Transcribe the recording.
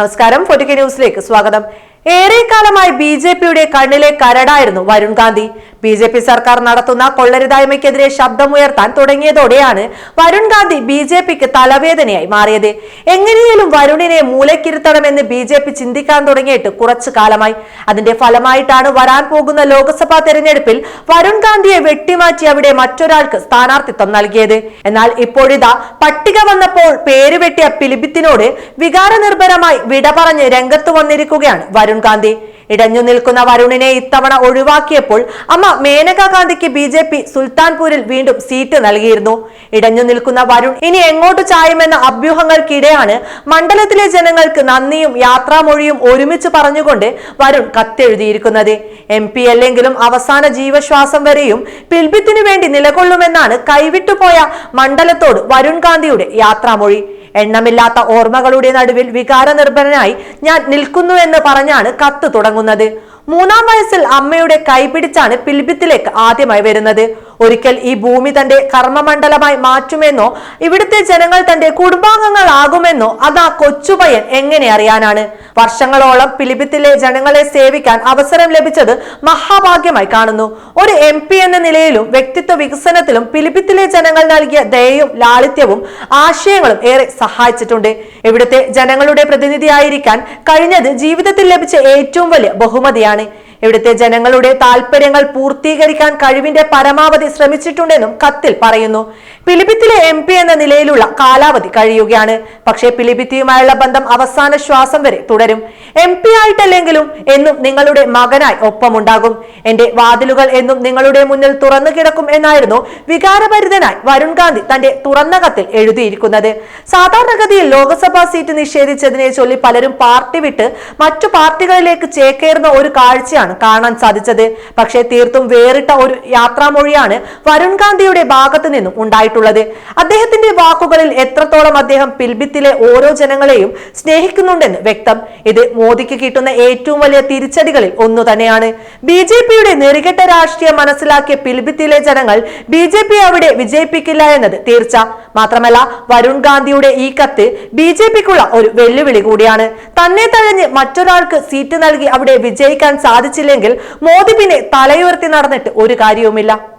നമസ്കാരം. ഫോർട്ടിക്കെ ന്യൂസിലേക്ക് സ്വാഗതം. ഏറെക്കാലമായി ബി ജെ പിയുടെ കണ്ണിലെ കരടായിരുന്നു Varun Gandhi. B J P സർക്കാർ നടത്തുന്ന കൊള്ളരുതായ്മയ്ക്കെതിരെ ശബ്ദമുയർത്താൻ തുടങ്ങിയതോടെയാണ് വരുൺ ഗാന്ധി ബി ജെ പിക്ക് തലവേദനയായി മാറിയത്. എങ്ങനെയും വരുണിനെ മൂലക്കിരുത്തണമെന്ന് ബി ജെ പി ചിന്തിക്കാൻ തുടങ്ങിയിട്ട് കുറച്ചു കാലമായി. അതിന്റെ ഫലമായിട്ടാണ് വരാൻ പോകുന്ന ലോക്സഭാ തെരഞ്ഞെടുപ്പിൽ വരുൺ ഗാന്ധിയെ വെട്ടിമാറ്റി അവിടെ മറ്റൊരാൾക്ക് സ്ഥാനാർത്ഥിത്വം നൽകിയത്. എന്നാൽ ഇപ്പോഴിതാ പട്ടിക വന്നപ്പോൾ പേര് വെട്ടിയ പിലിബിത്തിനോട് വികാരനിർഭരമായി വിട പറഞ്ഞ് രംഗത്ത് വന്നിരിക്കുകയാണ് വരുൺ ഗാന്ധി. ഇടഞ്ഞു നിൽക്കുന്ന വരുണിനെ ഇത്തവണ ഒഴിവാക്കിയപ്പോൾ അമ്മ മേനകാ ഗാന്ധിക്ക് ബി ജെ പി സുൽത്താൻപൂരിൽ വീണ്ടും സീറ്റ് നൽകിയിരുന്നു. ഇടഞ്ഞു നിൽക്കുന്ന വരുൺ ഇനി എങ്ങോട്ട് ചായുമെന്ന അഭ്യൂഹങ്ങൾക്കിടെയാണ് മണ്ഡലത്തിലെ ജനങ്ങൾക്ക് നന്ദിയും യാത്രാമൊഴിയും ഒരുമിച്ച് പറഞ്ഞുകൊണ്ട് വരുൺ കത്തെഴുതിയിരിക്കുന്നത്. എം പി അല്ലെങ്കിലും അവസാന ജീവശ്വാസം വരെയും പിൽബിത്തിനു വേണ്ടി നിലകൊള്ളുമെന്നാണ് കൈവിട്ടുപോയ മണ്ഡലത്തോട് വരുൺ ഗാന്ധിയുടെ യാത്രാമൊഴി. എണ്ണമില്ലാത്ത ഓർമ്മകളുടെ നടുവിൽ വികാരനിർഭരനായി ഞാൻ നിൽക്കുന്നു എന്ന് പറഞ്ഞാണ് കത്ത് തുടങ്ങുന്നത്. മൂന്നാം വയസ്സിൽ അമ്മയുടെ കൈപിടിച്ചാണ് പിൽബിത്തിലേക്ക് ആദ്യമായി വരുന്നത്. ഒരിക്കൽ ഈ ഭൂമി തന്റെ കർമ്മമണ്ഡലമായി മാറ്റുമെന്നോ ഇവിടുത്തെ ജനങ്ങൾ തന്റെ കുടുംബാംഗങ്ങളാകുമെന്നോ അതാ കൊച്ചുപയ്യൻ എങ്ങനെ അറിയാനാണ്? വർഷങ്ങളോളം പിലിബിത്തിലെ ജനങ്ങളെ സേവിക്കാൻ അവസരം ലഭിച്ചത് മഹാഭാഗ്യമായി കാണുന്നു. ഒരു എം പി എന്ന നിലയിലും വ്യക്തിത്വ വികസനത്തിലും പിലിബിത്തിലെ ജനങ്ങൾ നൽകിയ ദയയും ലാളിത്യവും ആശയങ്ങളും ഏറെ സഹായിച്ചിട്ടുണ്ട്. ഇവിടുത്തെ ജനങ്ങളുടെ പ്രതിനിധിയായിരിക്കാൻ കഴിഞ്ഞത് ജീവിതത്തിൽ ലഭിച്ച ഏറ്റവും വലിയ ബഹുമതിയാണ്. ഇവിടുത്തെ ജനങ്ങളുടെ താല്പര്യങ്ങൾ പൂർത്തീകരിക്കാൻ കഴിവിന്റെ പരമാവധി ശ്രമിച്ചിട്ടുണ്ടെന്നും കത്തിൽ പറയുന്നു. പിലിഭിത്തിലെ എം പി എന്ന നിലയിലുള്ള കാലാവധി കഴിയുകയാണ്. പക്ഷേ പിലിഭിത്തിയുമായുള്ള ബന്ധം അവസാന ശ്വാസം വരെ തുടരും. എം പി ആയിട്ടല്ലെങ്കിലും എന്നും നിങ്ങളുടെ മകനായി ഒപ്പമുണ്ടാകും. എന്റെ വാതിലുകൾ എന്നും നിങ്ങളുടെ മുന്നിൽ തുറന്നു കിടക്കും എന്നായിരുന്നു വികാരഭരിതനായി വരുൺ ഗാന്ധി തന്റെ തുറന്ന കത്തിൽ എഴുതിയിരിക്കുന്നത്. സാധാരണഗതിയിൽ ലോക്സഭാ സീറ്റ് നിഷേധിച്ചതിനെ ചൊല്ലി പലരും പാർട്ടി വിട്ട് മറ്റു പാർട്ടികളിലേക്ക് ചേക്കേറുന്ന ഒരു കാഴ്ചയാണ് കാണാൻ സാധിച്ചത്. പക്ഷേ തീർത്തും വേറിട്ട ഒരു യാത്രാമൊഴിയാണ് വരുൺ ഗാന്ധിയുടെ ഭാഗത്തു നിന്നും ഉണ്ടായിട്ടുള്ളത്. അദ്ദേഹത്തിന്റെ വാക്കുകളിൽ എത്രത്തോളം അദ്ദേഹം പിൽബിത്തിലെ ഓരോ ജനങ്ങളെയും സ്നേഹിക്കുന്നുണ്ടെന്ന് വ്യക്തം. ഇത് മോദിക്ക് കിട്ടുന്ന ഏറ്റവും വലിയ തിരിച്ചടികളിൽ ഒന്നു തന്നെയാണ്. ബി ജെ പിയുടെ നെറികെട്ട രാഷ്ട്രീയം മനസ്സിലാക്കിയ പിൽബിത്തിലെ ജനങ്ങൾ ബി ജെ പി അവിടെ വിജയിപ്പിക്കില്ല എന്നത് തീർച്ച. മാത്രമല്ല വരുൺ ഗാന്ധിയുടെ ഈ കത്ത് ബി ജെ പിക്കുള്ള ഒരു വെല്ലുവിളി കൂടിയാണ്. തന്നെ തഴഞ്ഞ് മറ്റൊരാൾക്ക് സീറ്റ് നൽകി അവിടെ വിജയിക്കാൻ സാധിച്ചില്ലെങ്കിൽ മോദി പിന്നെ തലയുയർത്തി നടന്നിട്ട് ഒരു കാര്യവുമില്ല.